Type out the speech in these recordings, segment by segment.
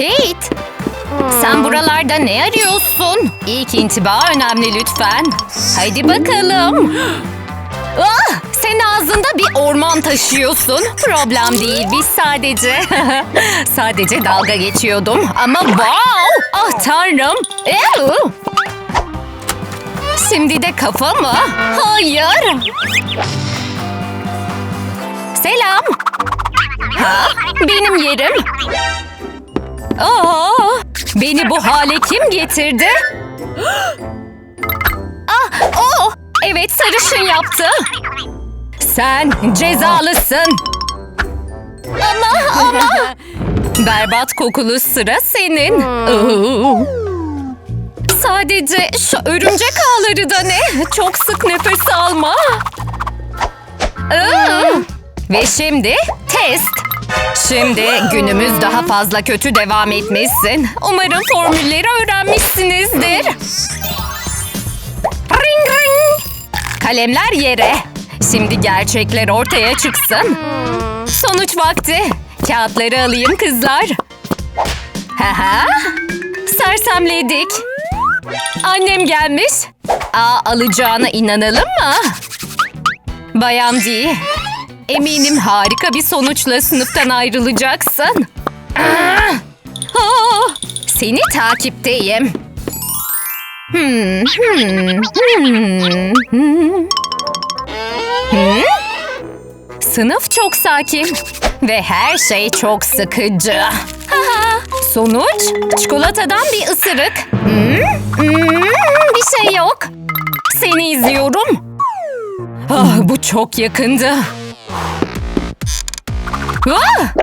Kate! Sen buralarda ne arıyorsun? İlk intiba önemli lütfen. Hadi bakalım. Ah, sen ağzında bir orman taşıyorsun. Problem değil, biz sadece... sadece dalga geçiyordum. Ama wow! Ah tanrım! Ew! Şimdi de kafa mı? Hayır! Selam! Ha? Benim yerim. Aa, beni bu hale kim getirdi? ah, o! Evet sarışın yaptı. Sen cezalısın. Ama ama. Berbat kokulu sıra senin. Oo. Sadece şu örümcek ağları da ne? Çok sık nefes alma. Iı. Ve şimdi test. Şimdi günümüz daha fazla kötü devam etmesin. Umarım formülleri öğrenmişsinizdir. Ring ring. Kalemler yere. Şimdi gerçekler ortaya çıksın. Sonuç vakti. Kağıtları alayım kızlar. Haha. Sersemledik. Annem gelmiş. Aa alacağına inanalım mı? Bayan D. Eminim harika bir sonuçla sınıftan ayrılacaksın. Aa! Aa! Seni takipteyim. Hmm, hmm, hmm, hmm. Hmm? Sınıf çok sakin ve her şey çok sıkıcı. Sonuç çikolatadan bir ısırık. Hmm, hmm, bir şey yok. Seni izliyorum. Ah, bu çok yakındı. Ah!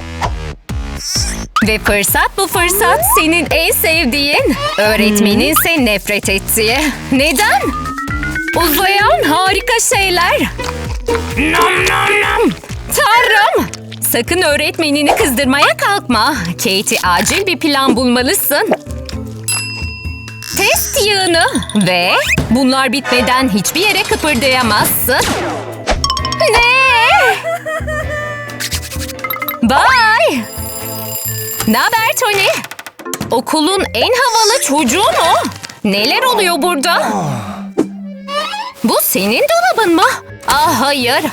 Ve fırsat bu fırsat senin en sevdiğin. Öğretmeninse nefret ettiği. Neden? Uzayan harika şeyler. Nom nom nom. Tanrım! Sakın öğretmenini kızdırmaya kalkma. Katie acil bir plan bulmalısın. Test yığını ve bunlar bitmeden hiçbir yere kıpırdayamazsın. Ne? Bye. Ne haber Tony? Okulun en havalı çocuğu mu? Neler oluyor burada? Bu senin dolabın mı? Ah hayır.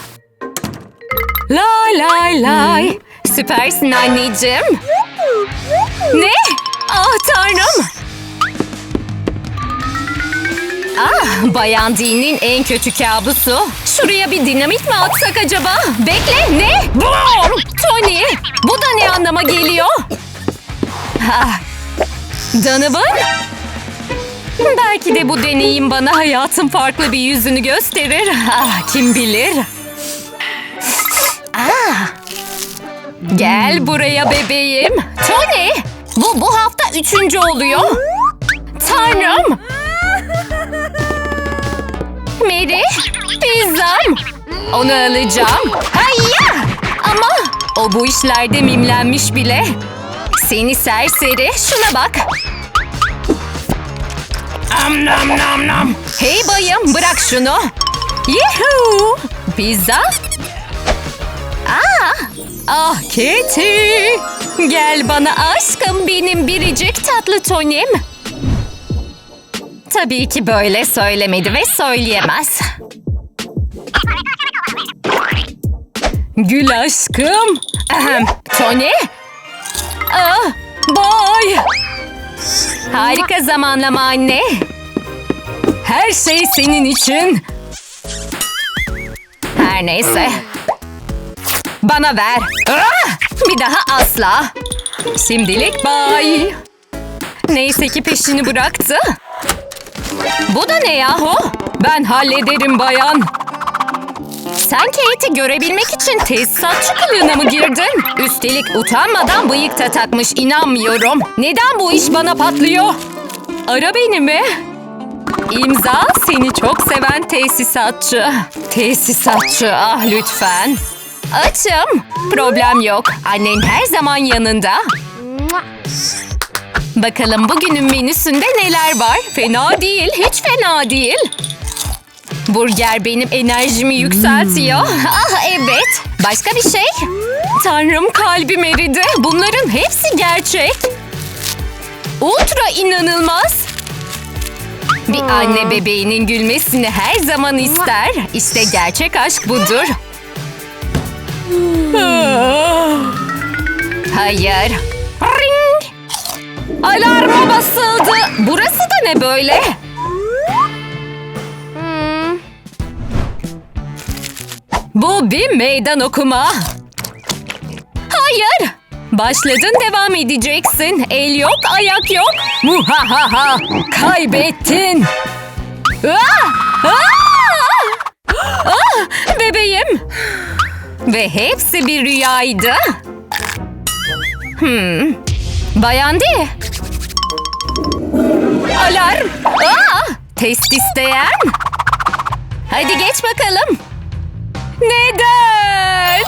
Lay lay lay. Süpersin anneciğim. Ne? Ah tanrım. Ah, Bayan Dean'in en kötü kabusu. Şuraya bir dinamit mi atsak acaba? Bekle, ne? Boom! Tony, bu da ne anlama geliyor? Ah, Donovan? Belki de bu deneyim bana hayatın farklı bir yüzünü gösterir. Ah, kim bilir? Ah, gel buraya bebeğim. Tony, bu bu hafta üçüncü oluyor. Tanrım! Mary, pizzam. Onu alacağım. Hayya! Ama o bu işlerde mimlenmiş bile. Seni serseri, şuna bak. Am nam nam nam. Hey bayım, bırak şunu. Yuhuu! Pizza? Aa! Ah Katie! Gel bana aşkım benim biricik tatlı Tony'm. Tabii ki böyle söylemedi ve söyleyemez. Gül aşkım. Ahem, Tony? Ah, boy. Harika zamanlama anne. Her şey senin için. Her neyse. Bana ver. Ah, bir daha asla. Şimdilik bye. Neyse ki peşini bıraktı. Bu da ne yahu? Ben hallederim bayan. Sen Kate'i görebilmek için tesisatçı kılığına mı girdin? Üstelik utanmadan bıyık da takmış inanmıyorum. Neden bu iş bana patlıyor? Ara beni mi? İmza seni çok seven tesisatçı. Tesisatçı ah lütfen. Açım. Problem yok. Annen her zaman yanında. Bakalım bugünün menüsünde neler var? Fena değil, hiç fena değil. Burger benim enerjimi yükseltiyor. Ah evet. Başka bir şey? Tanrım kalbim eridi. Bunların hepsi gerçek. Ultra inanılmaz. Bir anne bebeğinin gülmesini her zaman ister. İşte gerçek aşk budur. Hayır. Alarma basıldı. Burası da ne böyle? Hmm. Bu bir meydan okuma. Hayır. Başladın devam edeceksin. El yok, ayak yok. Muhahaha. Kaybettin. Ah! Ah! Ah! Bebeğim. Ve hepsi bir rüyaydı. Hmm. Bayandı. Alarm. Aa! Test isteyen. Hadi geç bakalım. Neden?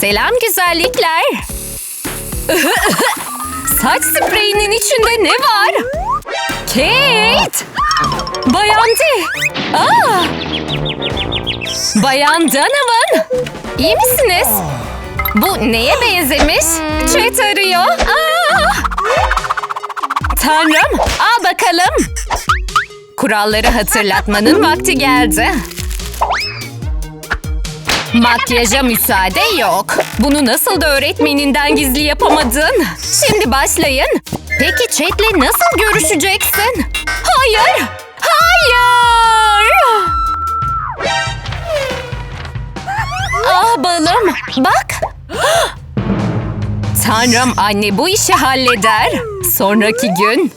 Selam güzellikler. Saç spreyinin içinde ne var? Kate! Bayan D. Aa! Bayan Donovan. İyi misiniz? Bu neye benzemiş? Chat arıyor. Aa! Tanrım, al bakalım. Kuralları hatırlatmanın vakti geldi. Makyaja müsaade yok. Bunu nasıl da öğretmeninden gizli yapamadın? Şimdi başlayın. Peki Chat'le nasıl görüşeceksin? Hayır! Hayır! Ah balım, bak. Tanrım anne bu işi halleder. Sonraki gün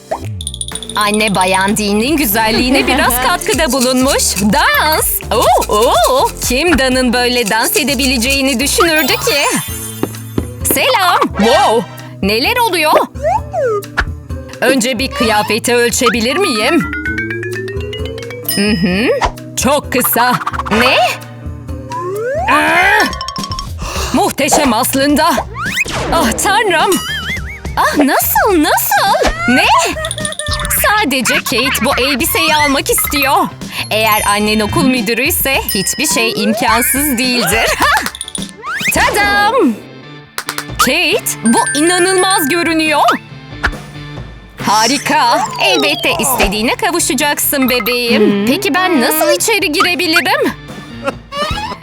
Anne bayan dinin güzelliğine biraz katkıda bulunmuş. Dans! Oo, oo. Kim Dan'ın böyle dans edebileceğini düşünürdü ki? Selam! Wow! Neler oluyor? Önce bir kıyafeti ölçebilir miyim? Hı hı. Çok kısa. Ne? Aa! Muhteşem aslında. Ah tanrım. Ah nasıl nasıl? Ne? Sadece Kate bu elbiseyi almak istiyor. Eğer annen okul müdürü ise hiçbir şey imkansız değildir. Ha! Tadam! Kate, bu inanılmaz görünüyor. Harika. Elbette istediğine kavuşacaksın bebeğim. Peki ben nasıl içeri girebilirim?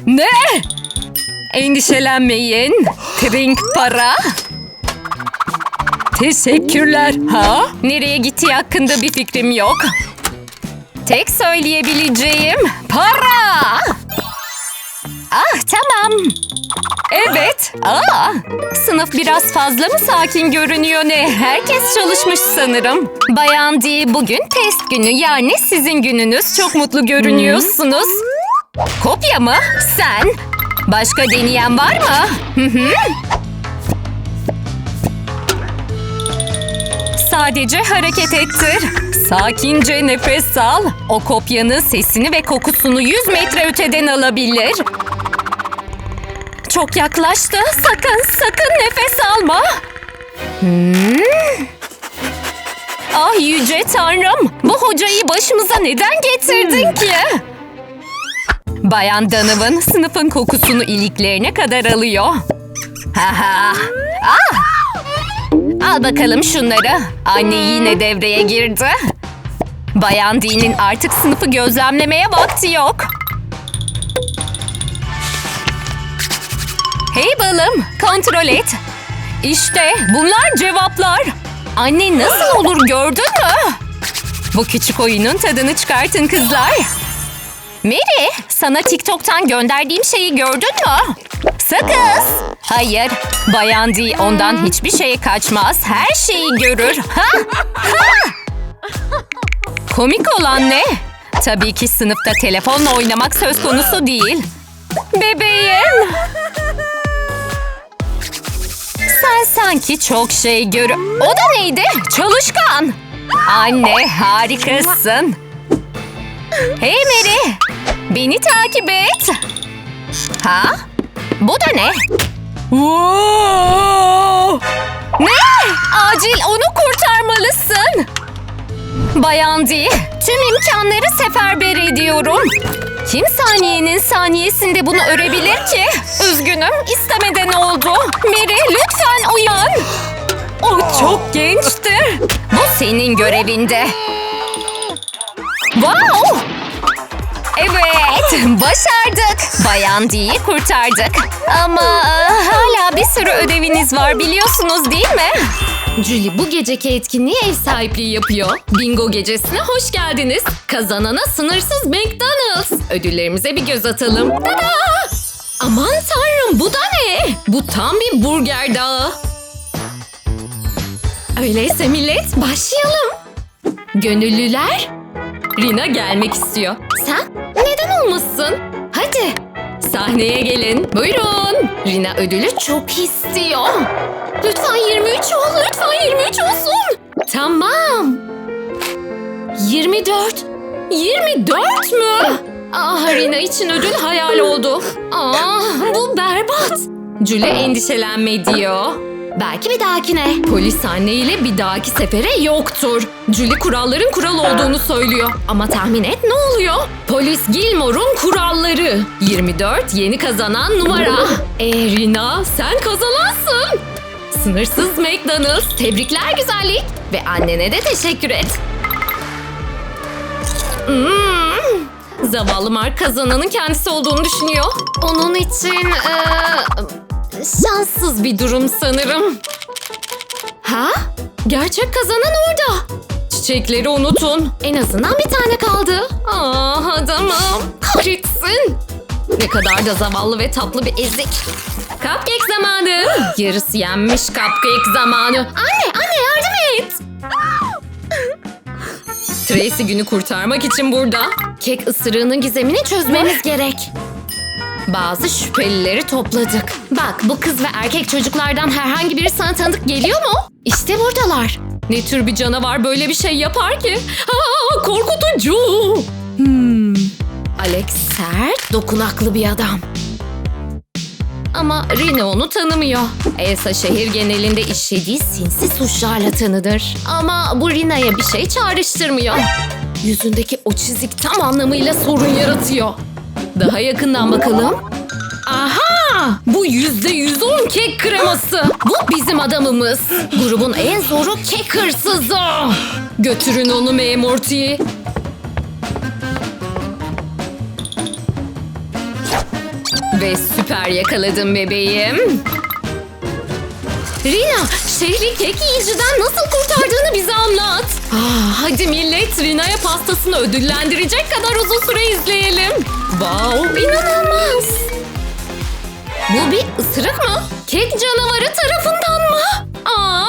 Ne? Endişelenmeyin. Trink para. Teşekkürler. Ha? Nereye gittiği hakkında bir fikrim yok. Tek söyleyebileceğim para. Ah tamam. Evet. Aa, sınıf biraz fazla mı sakin görünüyor ne? Herkes çalışmış sanırım. Bayan D bugün test günü yani sizin gününüz. Çok mutlu görünüyorsunuz. Kopya mı? Sen? Başka deneyen var mı? Hı hı. Sadece hareket ettir. Sakince nefes al. O kopyanın sesini ve kokusunu 100 metre öteden alabilir. Çok yaklaştı. Sakın, sakın nefes alma. Hmm. Ah yüce tanrım. Bu hocayı başımıza neden getirdin ki? Bayan Donovan sınıfın kokusunu iliklerine kadar alıyor. Ha ha. Ah! Al bakalım şunları. Anne yine devreye girdi. Bayan Dean'in artık sınıfı gözlemlemeye vakti yok. Hey balım, kontrol et. İşte bunlar cevaplar. Anne nasıl olur gördün mü? Bu küçük oyunun tadını çıkartın kızlar. Mary, sana TikTok'tan gönderdiğim şeyi gördün mü? Sakız. Hayır, Bayan D ondan hiçbir şey kaçmaz. Her şeyi görür. Ha? Ha? Komik olan ne? Tabii ki sınıfta telefonla oynamak söz konusu değil. Bebeğim. Sen sanki çok şey gör... O da neydi? Çalışkan. Anne harikasın. Hey Mary. Beni takip et. Ha? Bu da ne? Ne? Acil onu kurtarmalısın. Bayan D, tüm imkanları seferber ediyorum. Kim saniyenin saniyesinde bunu örebilir ki? Üzgünüm, istemeden oldu. Mary lütfen uyan. O çok gençti. senin görevinde. Wow! Evet, başardık. Bayan D'yi kurtardık. Ama e, hala bir sürü ödeviniz var biliyorsunuz değil mi? Julie bu geceki etkinliği ev sahipliği yapıyor. Bingo gecesine hoş geldiniz. Kazanana sınırsız McDonald's. Ödüllerimize bir göz atalım. Tada! Aman tanrım bu da ne? Bu tam bir burger dağı. Öyleyse millet başlayalım. Gönüllüler, Rina gelmek istiyor. Sen neden olmasın? Hadi sahneye gelin. Buyurun. Rina ödülü çok istiyor. Lütfen 23 ol, lütfen 23 olsun. Tamam. 24. 24 mü? Ah Rina için ödül hayal oldu. Ah bu berbat. Julie endişelenme diyor. Belki bir dahakine. Polis anne ile bir dahaki sefere yoktur. Julie kuralların kural olduğunu söylüyor. Ama tahmin et ne oluyor? Polis Gilmore'un kuralları. 24 yeni kazanan numara. E Rina sen kazanansın. Sınırsız McDonald's. Tebrikler güzellik. Ve annene de teşekkür et. Hmm. Zavallı Mark kazananın kendisi olduğunu düşünüyor. Onun için eee, şanssız bir durum sanırım. Ha? Gerçek kazanan orada. Çiçekleri unutun. En azından bir tane kaldı. Ah adamım. Kahretsin. Ne kadar da zavallı ve tatlı bir ezik. Cupcake zamanı. Yarısı yenmiş cupcake zamanı. Anne, anne yardım et. Tracy günü kurtarmak için burada. Kek ısırığının gizemini çözmemiz gerek. Bazı şüphelileri topladık. Bak bu kız ve erkek çocuklardan herhangi biri sana tanıdık geliyor mu? İşte buradalar. Ne tür bir canavar böyle bir şey yapar ki? Aa, korkutucu. Hmm. Alex sert, dokunaklı bir adam. Ama Rina onu tanımıyor. Elsa şehir genelinde işlediği sinsi suçlarla tanıdır. Ama bu Rina'ya bir şey çağrıştırmıyor. Yüzündeki o çizik tam anlamıyla sorun yaratıyor. Daha yakından bakalım. Aha! Bu yüzde yüz on kek kreması. Bu bizim adamımız. Grubun en zoru kek hırsızı. Götürün onu memur T. Ve süper yakaladım bebeğim. Rina, şehri kek yiyiciden nasıl kurtardığını bize anlat. Ah, hadi millet Rina'ya pastasını ödüllendirecek kadar uzun süre izleyelim. Wow, inanılmaz. Bu bir ısırık mı? Kek canavarı tarafından mı? Aa!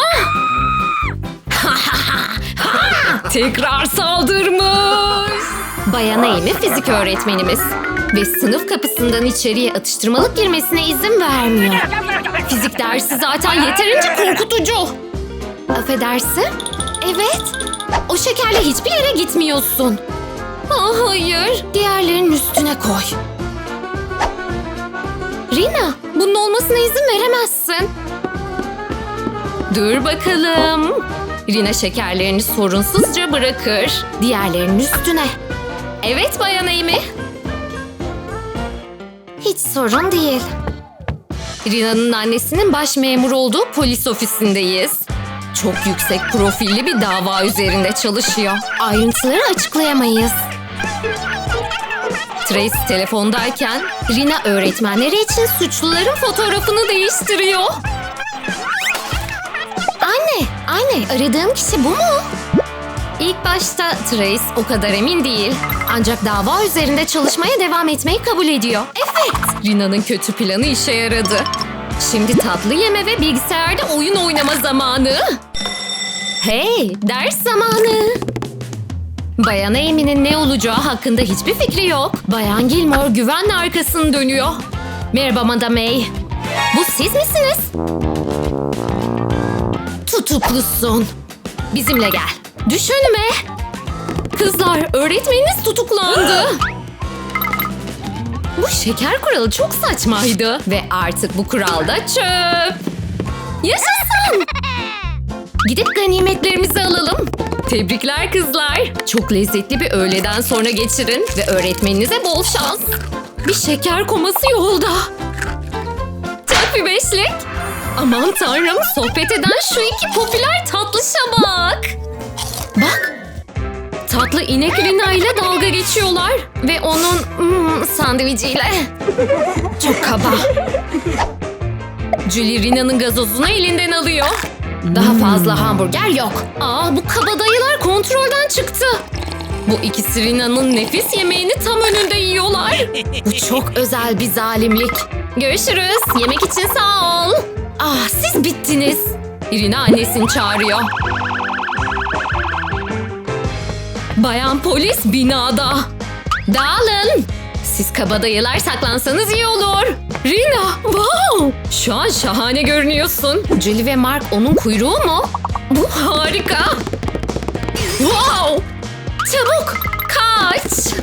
Tekrar saldırmış. Bayan Amy fizik öğretmenimiz. Ve sınıf kapısından içeriye atıştırmalık girmesine izin vermiyor. Fizik dersi zaten yeterince korkutucu. Affedersin? Evet. O şekerle hiçbir yere gitmiyorsun. Ah hayır. Diğerlerinin üstüne koy. Rina, bunun olmasına izin veremezsin. Dur bakalım. Rina şekerlerini sorunsuzca bırakır. Diğerlerinin üstüne. Evet Bayan Amy. Hiç sorun değil. Rina'nın annesinin baş memur olduğu polis ofisindeyiz. Çok yüksek profilli bir dava üzerinde çalışıyor. Ayrıntıları açıklayamayız. Trace telefondayken Rina öğretmenleri için suçluların fotoğrafını değiştiriyor. Anne, anne aradığım kişi bu mu? İlk başta Trace o kadar emin değil. Ancak dava üzerinde çalışmaya devam etmeyi kabul ediyor. Evet, Rina'nın kötü planı işe yaradı. Şimdi tatlı yeme ve bilgisayarda oyun oynama zamanı. Hey, ders zamanı. Bayan Amy'nin ne olacağı hakkında hiçbir fikri yok. Bayan Gilmore güvenle arkasını dönüyor. Merhaba Madame May. Bu siz misiniz? Tutuklusun. Bizimle gel. Düş önüme. Kızlar öğretmeniniz tutuklandı. Bu şeker kuralı çok saçmaydı. Ve artık bu kural da çöp. Yaşasın. Gidip ganimetlerimizi alalım. Tebrikler kızlar. Çok lezzetli bir öğleden sonra geçirin ve öğretmeninize bol şans. Bir şeker koması yolda. Tek bir beşlik. Aman tanrım sohbet eden şu iki popüler tatlışa bak. İnek Rina ile dalga geçiyorlar. Ve onun hmm, sandviçiyle. Çok kaba. Julie Rina'nın gazozunu elinden alıyor. Daha fazla hamburger yok. Aa bu kabadayılar kontrolden çıktı. Bu ikisi Rina'nın nefis yemeğini tam önünde yiyorlar. Bu çok özel bir zalimlik. Görüşürüz. Yemek için sağ ol. Ah siz bittiniz. Rina annesini çağırıyor. Bayan polis binada. Dağılın. Siz kabadayılar saklansanız iyi olur. Rina, wow! Şu an şahane görünüyorsun. Julie ve Mark onun kuyruğu mu? Bu harika. Wow! Çabuk kaç.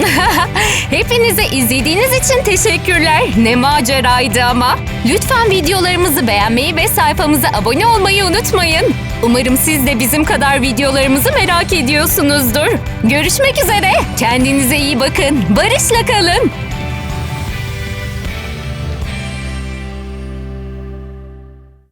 Hepinize izlediğiniz için teşekkürler. Ne maceraydı ama. Lütfen videolarımızı beğenmeyi ve sayfamıza abone olmayı unutmayın. Umarım siz de bizim kadar videolarımızı merak ediyorsunuzdur. Görüşmek üzere. Kendinize iyi bakın. Barışla kalın.